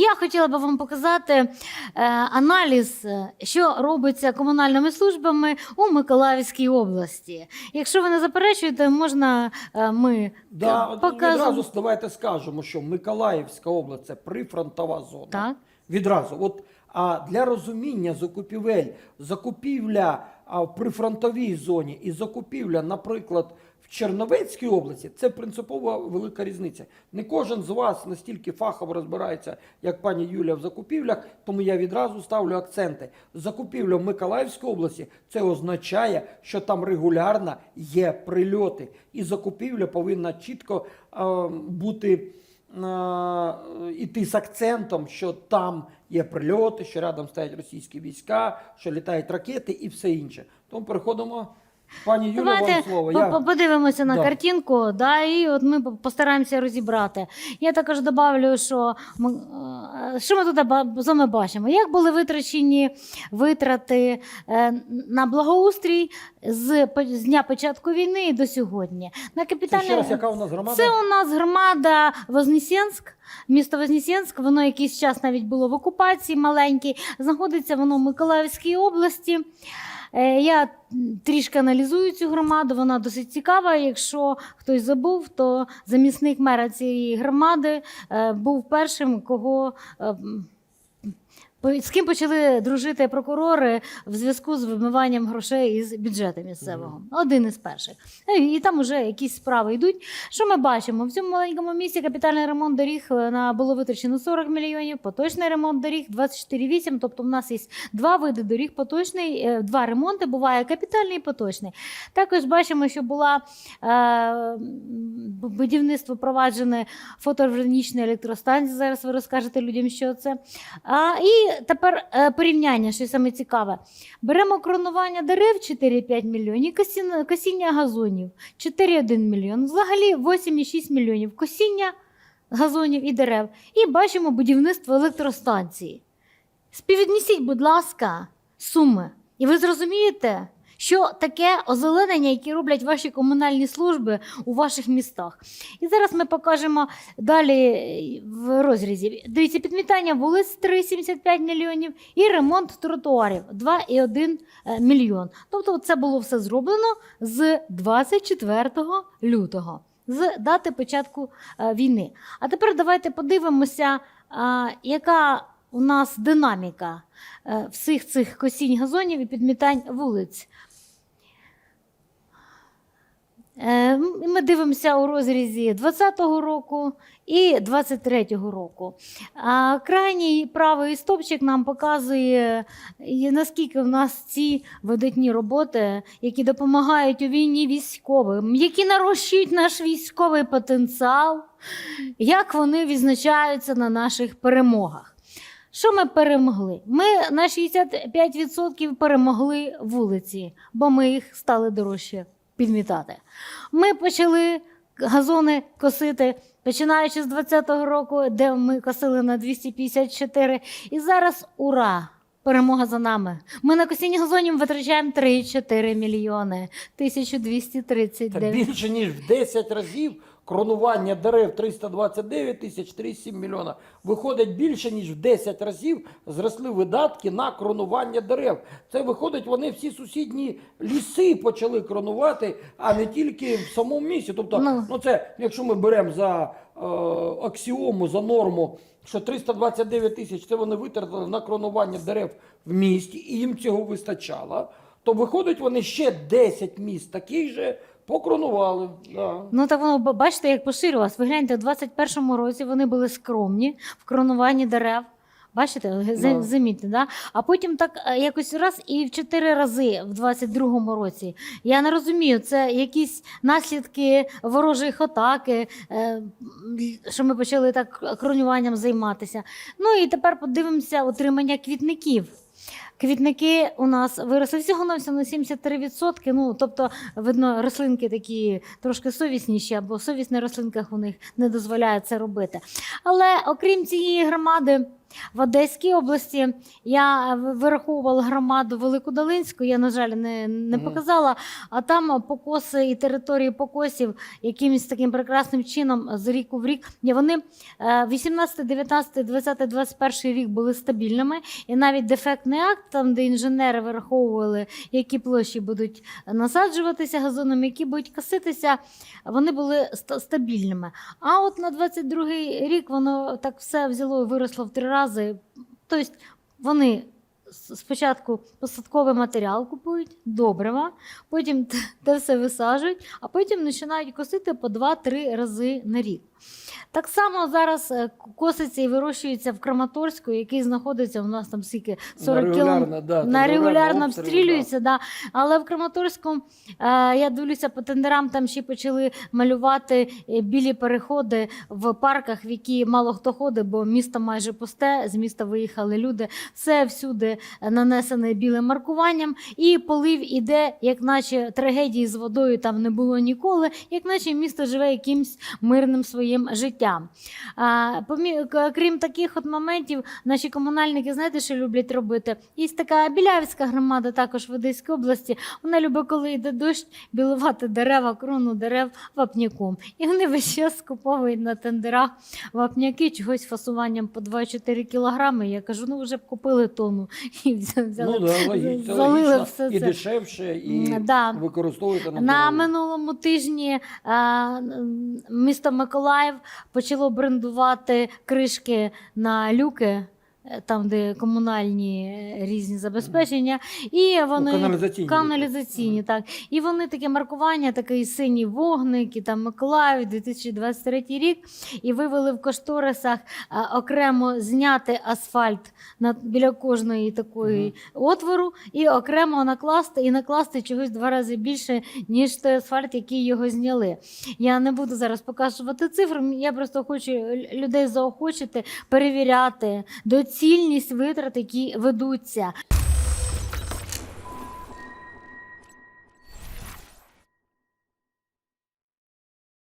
я хотіла би вам показати е, аналіз, е, що робиться комунальними службами у Миколаївській області. Якщо ви не заперечуєте, можна е, ми Да, е, відразу давайте скажемо, що Миколаївська область це прифронтова зона. Так. Відразу. От, а для розуміння закупівель, закупівля а, в прифронтовій зоні і закупівля, наприклад, в Черновецькій області, це принципово велика різниця. Не кожен з вас настільки фахово розбирається, як пані Юля в закупівлях, тому я відразу ставлю акценти. Закупівля в Миколаївській області це означає, що там регулярно є прильоти, і закупівля повинна чітко е, бути іти з акцентом, що там є прильоти, що рядом стоять російські війська, що літають ракети і все інше. Тому переходимо. Пані Юля, Давайте вам слово. Я... по- подивимося на Да. картинку, да, і от ми по- постараємося розібрати. Я також добавлю, що ми, е, що ми тут ба- з вами бачимо? Як були витрачені витрати е, на благоустрій з, по- з дня початку війни і до сьогодні? На Це ще раз, яка у нас громада? Це у нас громада Вознесенськ, місто Вознесенськ, воно якийсь час навіть було в окупації маленький. Знаходиться воно в Миколаївській області. Е, Я трішки аналізую цю громаду, вона досить цікава. Якщо хтось забув, то замісник мера цієї громади е, був першим, кого. З ким почали дружити прокурори в зв'язку з вимиванням грошей із бюджету місцевого? Один із перших. Е, І там вже якісь справи йдуть. Що ми бачимо? В цьому маленькому місті капітальний ремонт доріг е, на було витрачено 40 мільйонів, поточний ремонт доріг 24,8. Тобто, в нас є два види доріг: поточний, е, два ремонти. Буває капітальний і поточний. Також бачимо, що була е, будівництво проваджене фотоволтаїчної електростанції. Зараз ви розкажете людям, що це. А, і тепер е, порівняння, що саме цікаве. Беремо кронування дерев 4,5 мільйонів, косіння, косіння газонів 4,1 мільйон, взагалі 8,6 мільйонів косіння газонів і дерев. І бачимо будівництво електростанції. Співвіднісіть, будь ласка, суми. І ви зрозумієте, що таке озеленення, яке роблять ваші комунальні служби у ваших містах. І зараз ми покажемо далі е, в розрізі. Дивіться, підмітання вулиць 3,75 мільйонів і ремонт тротуарів 2,1 е, мільйон. Тобто це було все зроблено з 24 лютого, з дати початку е, війни. А тепер давайте подивимося, яка у нас динаміка всіх цих косінь газонів і підмітань вулиць. Е, м- Ми дивимося у розрізі 20-го року і 23-го року. А крайній правий стопчик нам показує, наскільки в нас ці видатні роботи, які допомагають у війні військовим, які нарощують наш військовий потенціал, як вони відзначаються на наших перемогах. Що ми перемогли? Ми на 65% перемогли вулиці, бо ми їх стали дорожче підмітати. Ми почали газони косити, починаючи з 20-го року, де ми косили на 254. І зараз ура! Перемога за нами. Ми на косінні газонів витрачаємо 3-4 мільйони. 1239. Та більше ніж в 10 разів кронування дерев 329 тисяч 37 мільйона. Виходить більше ніж в 10 разів зросли видатки на кронування дерев. Це виходить, вони всі сусідні ліси почали кронувати, а не тільки в самому місті. Тобто, Ну. ну, це якщо ми беремо за е, аксіому, за норму. Що 329 тисяч це вони витратили на кронування дерев в місті, і їм цього вистачало. То виходить, вони ще 10 міст таких же покронували. Да. Ну так воно ба- бачите, як поширювалось. Ви гляньте, у 21-му році вони були скромні в кронуванні дерев. Бачите, Да. замітьте, да? А потім так е, якось раз і в чотири рази в 22-му році. Я не розумію, це якісь наслідки ворожих атаки, е, що ми почали так кронуванням займатися. Ну і тепер подивимося отримання квітників. Квітники у нас виросли всього на всього на 73%. Ну, тобто, видно, рослинки такі трошки совісніші, або совість на рослинках у них не дозволяє це робити. Але окрім цієї громади, В Одеській області я вираховувала громаду Великодолинську, я, на жаль, не, не показала, а там покоси і території покосів якимось таким прекрасним чином з ріку в рік. Вони е, 18, 19, 20, 21 рік були стабільними, і навіть дефектний акт, там, де інженери вираховували, які площі будуть насаджуватися газоном, які будуть коситися, вони були ста- стабільними. А от на 22-й рік воно так все взяло і виросло в три рази. Тобто вони спочатку посадковий матеріал купують, добрива, потім те все висаджують, а потім починають косити по 2-3 рази на рік. Так само зараз е, коситься і вирощується в Краматорську, який знаходиться у нас там скільки 40 На кілометрів. да, На регулярно обстрілюється, да. але в Краматорську е, я дивлюся по тендерам, там ще почали малювати е, білі переходи в парках, в які мало хто ходить, бо місто майже пусте, з міста виїхали люди. Все всюди нанесене білим маркуванням, і полив іде, як наче трагедії з водою там не було ніколи, як наче місто живе якимсь мирним своїм життям. А, помі- крім таких от моментів, наші комунальники, знаєте, що люблять робити? Є така Білявська громада, також в Одеській області. Вона любить, коли йде дощ, білувати дерева, крону дерев вапняком. І вони весь час скуповують на тендерах вапняки чогось фасуванням по 2-4 кілограми. Я кажу, ну вже б купили тонну і взяли. Ну, да, логічно, залили логічно. все і дешевше, і да. використовуєте на, На дорогу. минулому тижні а, місто Миколаїв почало брендувати кришки на люки. Е, Там, де комунальні е, різні забезпечення, і вони Ну, каналізаційні. каналізаційні, так. І вони таке маркування, такий синій вогник, і там Миколаїв, 2023 рік, і вивели в кошторисах а, окремо зняти асфальт на, біля кожної такої отвору, і окремо накласти і накласти чогось два рази більше, ніж той асфальт, який його зняли. Я не буду зараз показувати цифри, я просто хочу людей заохочити перевіряти доцільність витрат, які ведуться.